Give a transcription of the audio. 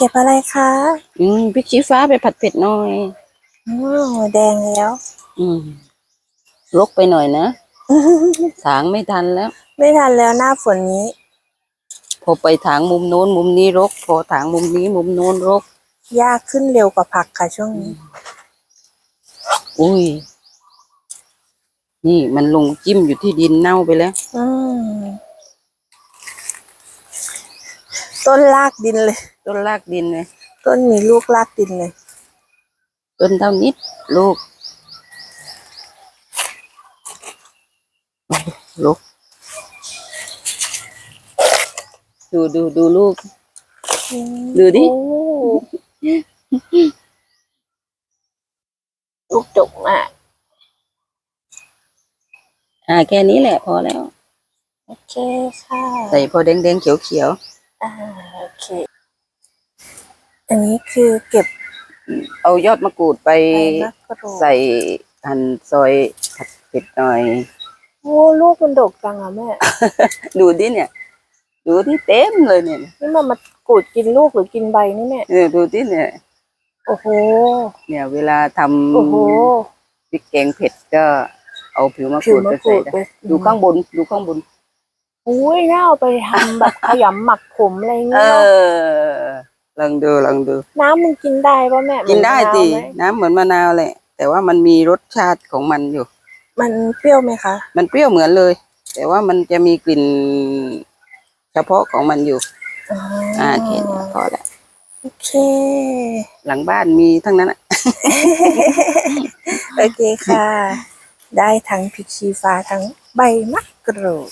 เก็บอะไรคะอืมพริกชี้ฟ้าไปผัดเผ็ดหน่อยอ๋อแดงแล้ว อืมรกไปหน่อยนะ ถางไม่ทันแล้ว ไม่ทันแล้วหน้าฝนนี้ พอไปถางมุมโน้น มุมนี้รก พอถางมุมนี้ มุมโน้นรก ยากขึ้นเร็วกว่าผักค่ะช่วงนี้ อุ้ย นี่มันลงจิ้มอยู่ที่ดินเน่าไปแล้ว อืม ต้นลากดินเลย ต้นรากดินเลย ต้นมีลูกลากดินเลย ต้นเท่านิดลูก ลูก ดูดูดูลูก ดูดิโอ้ลูกจกมากอ่าแค่นี้แหละพอแล้ว โอเคค่ะ ใส่พอแดงๆเขียว อ่าโอเค อันนี้คือเก็บๆเอายอดมะกรูดไปใบมะกรูดใส่หั่นซอยผัดเผ็ดหน่อย โอ้ลูกมันดกจังอะแม่ ดูดิเนี่ย ดูที่เต็มเลยเนี่ยนี่มันมากรูดกินลูกหรือกินใบนี่แม่ เออดูที่เนี่ย โอ้โห เนี่ย เวลาทโอ้โหำพริกแกงเผ็ดก็เอาผิวมะกผิวรูดมะไปกรูใส่ดได้ไปดูข้างบน ดูข้างบน อุ้ยน่าเอาไปทำแบบขยำหมักผมอะไรเอเงี้ยอลองดูลองดู น้ำมันกินได้ป่ะแม่กินได้เหมืสิอมะนาวหมน้ำเหมือนมะนาวแหละ แต่ว่ามันมีรสชาติของมันอยู่ มันเปรี้ยวไหมคะ มันเปรี้ยวเหมือนเลย แต่ว่ามันจะมีกลิ่นเฉพาะของมันอยู่อ๋ออ่าโอเคเนี่ยพอละโอเค หลังบ้านมีทั้งนั้นอะโอเคค่ะ ได้ทั้งพริกชี้ฟ้าทั้งใบมะกรูด